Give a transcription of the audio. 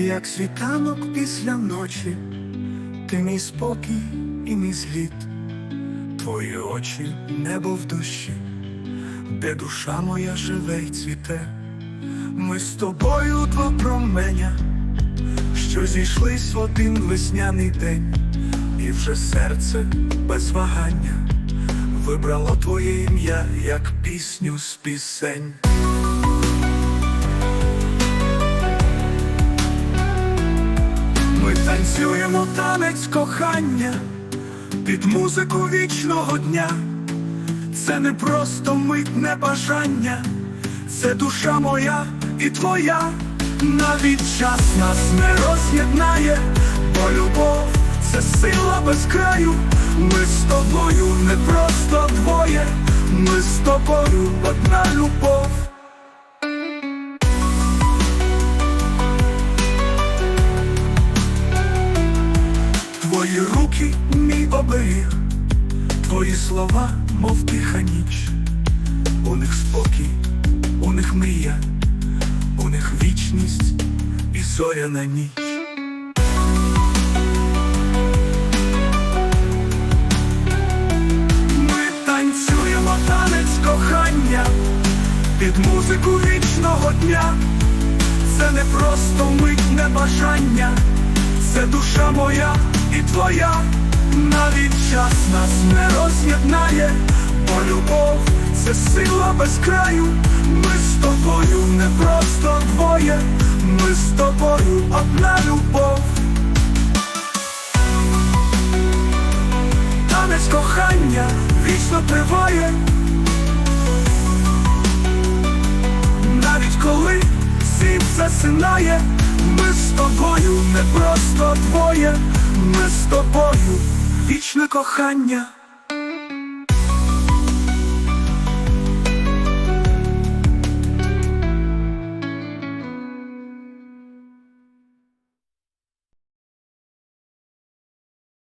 як світанок після ночі, ти мій спокій і мій зліт, твої очі, небо в душі, де душа моя живе й цвіте. Ми з тобою два променя, що зійшлись в один весняний день, і вже серце без вагання вибрало твоє ім'я, як пісню з пісень. Танцюємо танець кохання під музику вічного дня. Це не просто митне бажання, це душа моя і твоя. Навіть час нас не роз'єднає, бо любов це сила без краю. Ми з тобою не просто двоє, ми з тобою одна любов. Твої руки, мій оберіг, твої слова, мов тиха ніч. У них спокій, у них мрія, у них вічність і зоряна ніч. Ми танцюємо танець кохання під музику вічного дня. Це не просто митне бажання, це душа моя і твоя. Навіть час нас не роз'єднає, бо любов це сила без краю. Ми з тобою не просто двоє, ми з тобою одна любов. Танець кохання вічно триває. Навіть коли світ засинає, ми з тобою не просто двоє, ми з тобою вічне кохання.